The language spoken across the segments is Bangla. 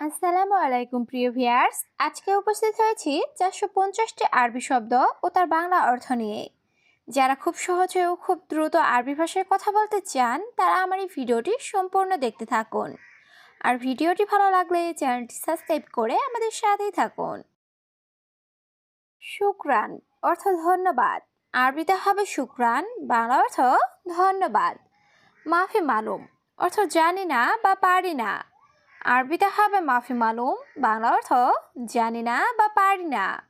আসসালামু আলাইকুম, প্রিয় ভিয়ার্স আজকে উপস্থিত হয়েছি চারশো পঞ্চাশটি আরবি শব্দ ও তার বাংলা অর্থ নিয়ে। যারা খুব সহজে ও খুব দ্রুত আরবি ভাষায় কথা বলতে চান, তারা আমার এই ভিডিওটি সম্পূর্ণ দেখতে থাকুন। আর ভিডিওটি ভালো লাগলে চ্যানেলটি সাবস্ক্রাইব করে আমাদের সাথেই থাকুন। শুক্রান, অর্থ ধন্যবাদ। আরবিতে হবে শুক্রান, বাংলা অর্থ ধন্যবাদ। মাফি মালুম, অর্থ জানি না বা পারি না। আরবিতে হবে মাফি মালুম, বাংলা অর্থ জানি না বা পারি না।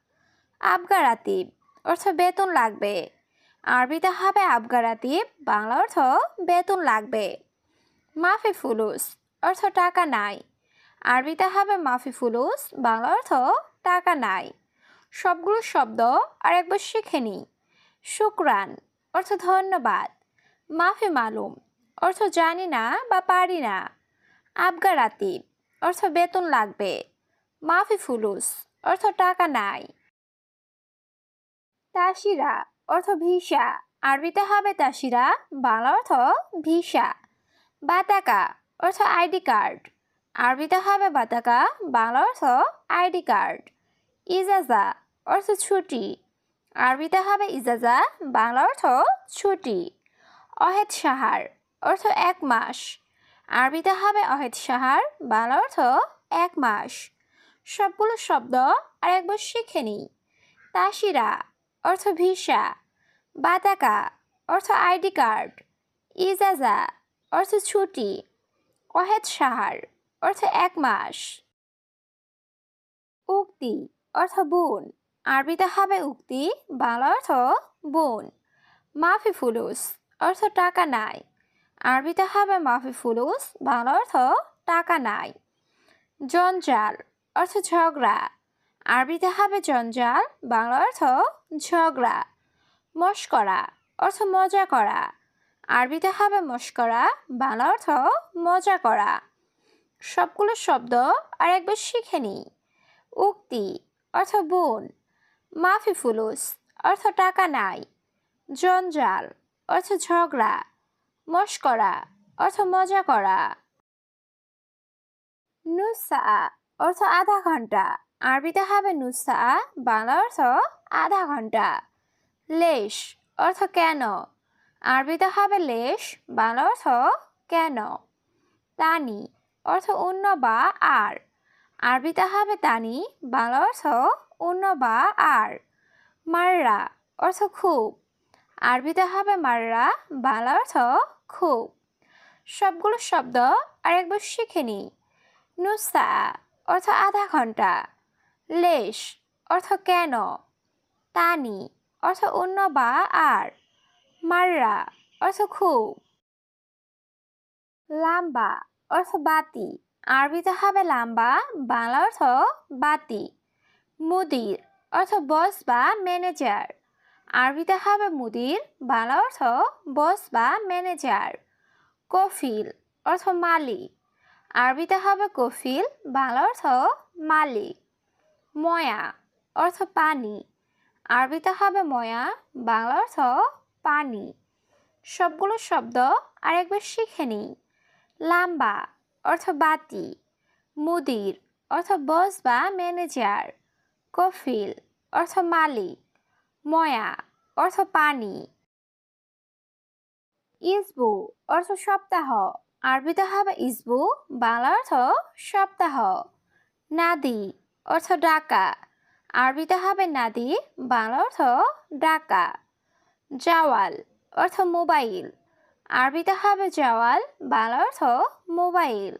আবগারাতিব অর্থ বেতন লাগবে। আরবিতে হবে আবগারাতিব বাংলা অর্থ বেতন লাগবে। মাফি ফুলুস, অর্থ টাকা নাই। আরবিতে হবে মাফি ফুলুস, বাংলা অর্থ টাকা নাই। সবগুলো শব্দ আর একবার শিখে নিই শুক্রান, অর্থ ধন্যবাদ। মাফি মালুম, অর্থ জানি না বা পারি না। আবগারাতিব অর্থ বেতন লাগবে। মাফি ফুলুস, অর্থ টাকা নাই। তাসিরা, অর্থ ভিসা। আরবিতে হবে তাসিরা, বাংলা অর্থ ভিসা। বাতাকা, অর্থ আইডি কার্ড। আরবিতে হবে বাতাকা, বাংলা অর্থ আইডি কার্ড। ইজাজা, অর্থ ছুটি। আরবিতে হবে ইজাজা, বাংলা অর্থ ছুটি। অহেদ সাহার, অর্থ এক মাস। আরবিতে হবে অহেদ সাহার, বাংলা অর্থ এক মাস। সবগুলো শব্দ আর একবার শিখে নিই। তাসিরা, অর্থ ভিসা। বাতাকা, অর্থ আইডি কার্ড। ইজাজা, অর্থ ছুটি। অহেদ সাহার, অর্থ এক মাস। উক্তি, অর্থ বোন। আরবিতে হবে উক্তি, বাংলা অর্থ বোন। মাফি ফুলুস, অর্থ টাকা নাই। আরবিতে হবে মাফি ফুলুস বাংলা অর্থ টাকা নাই। জঞ্জাল, অর্থ ঝগড়া। আরবিতে হবে জঞ্জাল, বাংলা অর্থ ঝগড়া। মস্করা, অর্থ মজা করা। আরবিতে হবে মস্করা, বাংলা অর্থ মজা করা। সবগুলো শব্দ আর একবার শিখে নিই। উক্তি, অর্থ বোন। মাফি ফুলুস অর্থ টাকা নাই। জঞ্জাল, অর্থ ঝগড়া। মস্করা অর্থ মজা করা। নুসা অর্থ আধা ঘণ্টা। আরবিতে হবে নুসা বাংলা অর্থ আধা ঘণ্টা। লেশ, অর্থ কেন? আরবিতে হবে লেশ, বাংলা অর্থ কেন? তানি, অর্থ অন্য বা আর। আরবিতে হবে তানি, বাংলা অর্থ অন্য বা আর। মাররা, অর্থ খুব। আরবিতে হবে মাররা, বাংলা অর্থ খুব। সবগুলো শব্দ আরেকবার শিখে নিই। নুসা অর্থ আধা ঘণ্টা। লেশ অর্থ কেন? তানি অর্থ অন্য বা আর। মাররা অর্থ খুব। লাম্বা অর্থ বাতি। আরবিতে হবে লাম্বা, বাংলা অর্থ বাতি। মুদির অর্থ বস বা ম্যানেজার। আরবিতে হবে মুদির, বাংলা অর্থ বস বা ম্যানেজার কফিল অর্থ মালিক। আরবিতে হবে কফিল, বাংলা অর্থ মালিক। ময়া অর্থ পানি। আরবিতে হবে ময়া, বাংলা অর্থ পানি। সবগুলো শব্দ আরেকবার শিখে নিই। লাম্বা অর্থ বাতি। মুদির অর্থ বস বা ম্যানেজার কফিল অর্থ মালিক। ময়া, অর্থ পানি। ইসবু, অর্থ সপ্তাহ। আরবিতে হবে ইসবু, বাংলা অর্থ সপ্তাহ। নাদি, অর্থ ডাকা। আরবিতে হবে নাদি, বাংলা অর্থ ডাকা। জাওয়াল, অর্থ মোবাইল। আরবিতে হবে জাওয়াল, বাংলা অর্থ মোবাইল।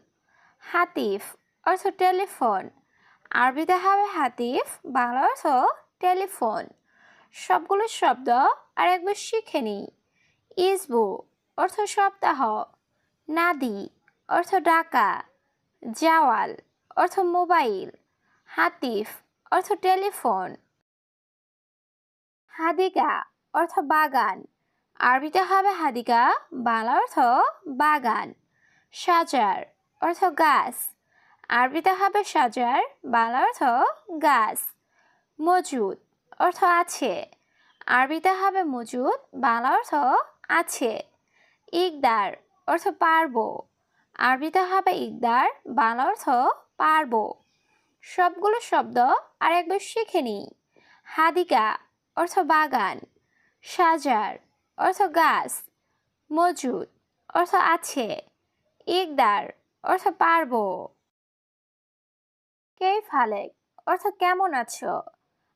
হাতিফ, অর্থ টেলিফোন। আরবিতে হবে হাতিফ, বাংলা অর্থ টেলিফোন। সবগুলো শব্দ আর একবার শিখে নিই। ইসবু অর্থ সপ্তাহ, নাদি অর্থ ডাকা, জাওয়াল অর্থ মোবাইল, হাতিফ অর্থ টেলিফোন। হাদিকা অর্থ বাগান, আরবিতে হবে হাদিকা বাংলা অর্থ বাগান। সাজার অর্থ গাছ, আরবিতে হবে সাজার, বাংলা অর্থ গাছ। মজুদ অর্থ আছে। আরবিতে হবে মজুদ, বাংলা অর্থ আছে। ইকদার অর্থ পারব। আরবিতে হবে ইকদার, বাংলা অর্থ পারব। সবগুলো শব্দ আর একবার শিখে নিই হাদিকা অর্থ বাগান। সাজার অর্থ গাছ। মজুদ অর্থ আছে। ইকদার অর্থ পারব। কে ফালেক অর্থ কেমন আছো?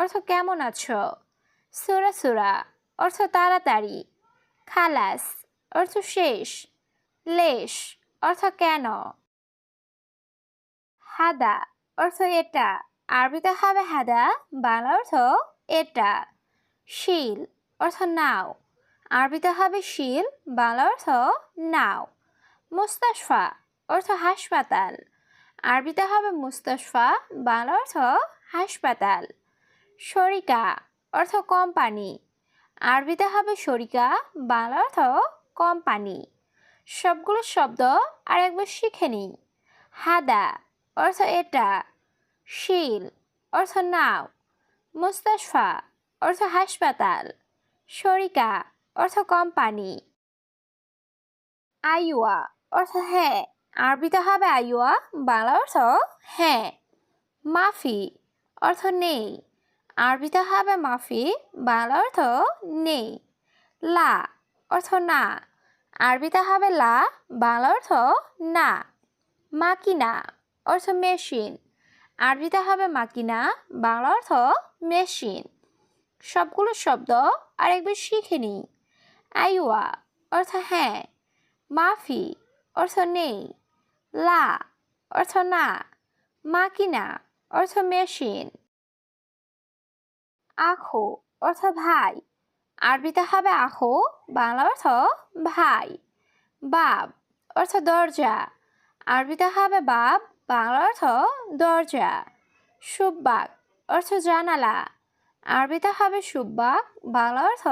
অর্থ কেমন আছো? সুরা সুরা, অর্থ তাড়াতাড়ি। খালাস, অর্থ শেষ। লেশ, অর্থ কেন? হাদা, অর্থ এটা। আরবিতে হবে হাদা, বাংলা অর্থ এটা। শিল, অর্থ নাও। আরবিতে হবে শিল, বাংলা অর্থ নাও। মুস্তাশফা, অর্থ হাসপাতাল। আরবিতে হবে মুস্তাশফা, বাংলা অর্থ হাসপাতাল। শরিকা অর্থ কোম্পানি। আরবিতে হবে শরিকা বাংলা অর্থ কোম্পানি। সবগুলো শব্দ আর একবার শিখে নিই। হাদা, অর্থ এটা। শিল, অর্থ নাও। মুস্তাশফা, অর্থ হাসপাতাল। শরিকা অর্থ কোম্পানি। আইওয়া অর্থ হ্যাঁ। আরবিতে হবে আইওয়া বাংলা অর্থ হ্যাঁ। মাফি, অর্থ নেই। আরবিতে হবে মাফি, বাংলা অর্থ নেই। লা অর্থ না। আরবিতে হবে লা, বাংলা অর্থ না। মাকিনা অর্থ মেশিন। আরবিতে হবে মাকিনা, বাংলা অর্থ মেশিন। সবগুলো শব্দ আরেকবার শিখে নিই আইওয়া অর্থ হ্যাঁ। মাফি অর্থ নেই। লা অর্থ না। মাকিনা অর্থ মেশিন। আখো অর্থ ভাই। আরবিতে হবে আখো, বাংলা অর্থ ভাই। বাব অর্থ দরজা। আরবিতে হবে বাব, বাংলা অর্থ দরজা। সুব্বাক অর্থ জানালা। আরবিতে হবে সুব্বাক, বাংলা অর্থ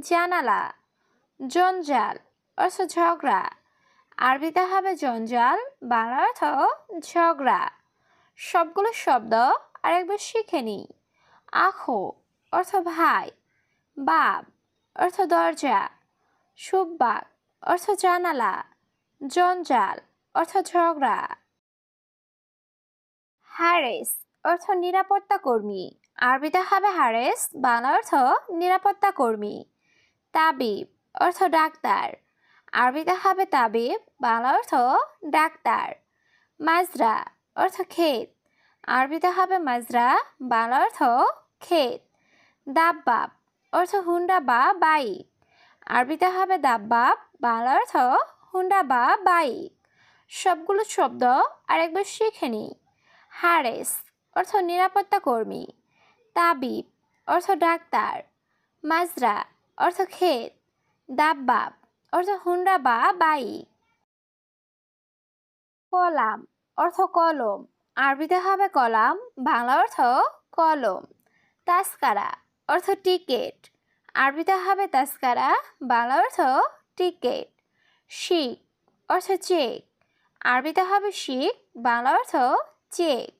জানালা। জঞ্জাল অর্থ ঝগড়া। আরবিতে হবে জঞ্জাল, বাংলা অর্থ ঝগড়া। সবগুলো শব্দ আরেকবার শিখে নিই। আখো অর্থ ভাই বাব অর্থ দরজা, সুব্বাক, অর্থ জানালা, জঞ্জাল, অর্থ ঝগড়া। হারেস, অর্থ নিরাপত্তা কর্মী। আরবিতে হবে হারেস, বাংলা অর্থ নিরাপত্তা কর্মী। তাবিব, অর্থ ডাক্তার। আরবিতে হবে তাবিব, বাংলা অর্থ ডাক্তার। মাজরা, অর্থ ক্ষেত। আরবিতে হবে মাজরা, বাংলা অর্থ ক্ষেত। দাব্বাব, অর্থ হুন্ডা বা বাইক আরবিতে হবে দাব্বাব বাংলা অর্থ হুন্ডা বা বাইক সবগুলো শব্দ আরেকবার শিখে নিই হারেস, অর্থ নিরাপত্তা কর্মী। তাবিব, অর্থ ডাক্তার। মাজরা, অর্থ ক্ষেত। দাব্বাব, অর্থ হুন্ডা বা বাইক কলাম, অর্থ কলম। আরবিতে হবে কলাম বাংলা অর্থ কলম। তাস্কারা অর্থ টিকেট। আরবিতে হবে তাস্কারা বাংলা অর্থ টিকেট। শিখ অর্থ চেক। আরবিতে হবে শিখ, বাংলা অর্থ চেক।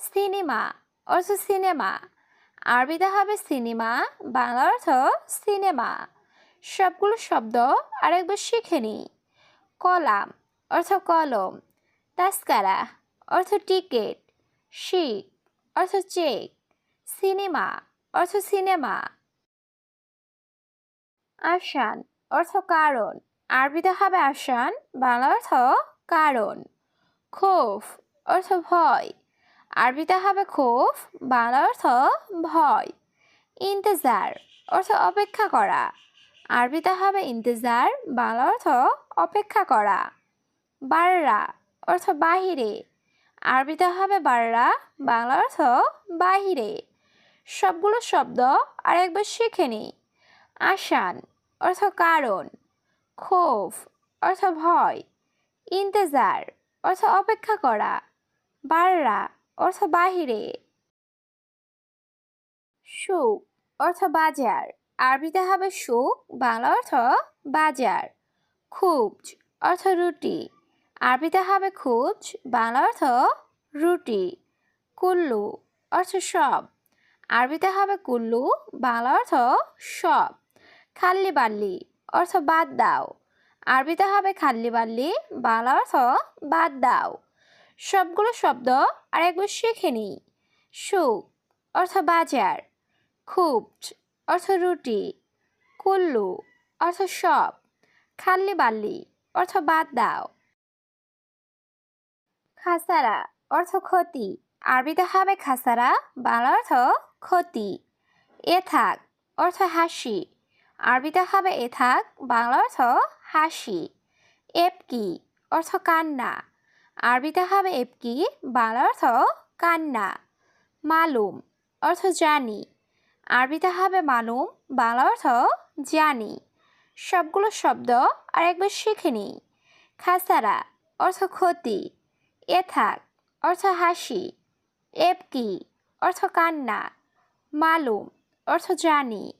সিনেমা অর্থ সিনেমা। আরবিতে হবে সিনেমা, বাংলা অর্থ সিনেমা। সবগুলো শব্দ আরেকবার শিখে নিই কলাম অর্থ কলম। তাস্কারা অর্থ টিকেট। শিখ অর্থ চেক। সিনেমা অর্থ সিনেমা। আসান, অর্থ কারণ। আরবিতে হবে আসান, বাংলা অর্থ কারণ। খোফ, অর্থ ভয়। আরবিতে হবে খোফ, বাংলা অর্থ ভয়। ইন্তজার, অর্থ অপেক্ষা করা। আরবিতে হবে ইন্তজার, বাংলা অর্থ অপেক্ষা করা। বাররা, অর্থ বাহিরে। আরবিতে হবে বাররা, বাংলা অর্থ বাহিরে। সবগুলো শব্দ আরেকবার শিখে নিই। আসান অর্থ কারণ। ক্ষোভ অর্থ ভয়। ইন্তজার, অর্থ অপেক্ষা করা। বাররা, অর্থ বাহিরে। সুখ, অর্থ বাজার। আরবিতে হবে সুখ, বাংলা অর্থ বাজার। খুবজ, অর্থ রুটি। আরবিতে হবে খুবজ বাংলা অর্থ রুটি। কুল্লু, অর্থ সব। আরবিতে হবে কুল্লু, বাংলা অর্থ সব। খাল্লি বাল্লি, অর্থ বাদ দাও। আরবিতে হবে খাল্লি বাল্লি, বাংলা অর্থ বাদ দাও। সবগুলো শব্দ আর একবার শিখে নিই। সুখ অর্থ বাজার। খুব অর্থ রুটি। কুল্লু, অর্থ সব। খাল্লি বাল্লি, অর্থ বাদ দাও। খাসারা, অর্থ ক্ষতি। আরবিতে হবে খাসারা, বাংলা অর্থ ক্ষতি। এ থাক, অর্থ হাসি। আরবিতে হবে এ থাক, বাংলা অর্থ হাসি। এপকি অর্থ কান্না। আরবিতে হবে এপকি বাংলা অর্থ কান্না। মালুম, অর্থ জানি। আরবিতে হবে মালুম, বাংলা অর্থ জানি। সবগুলো শব্দ আর একবার শিখে নিই। খাসারা, অর্থ ক্ষতি। এ থাক, অর্থ হাসি। এপকি অর্থ কান্না। মালুম অর্থ জানি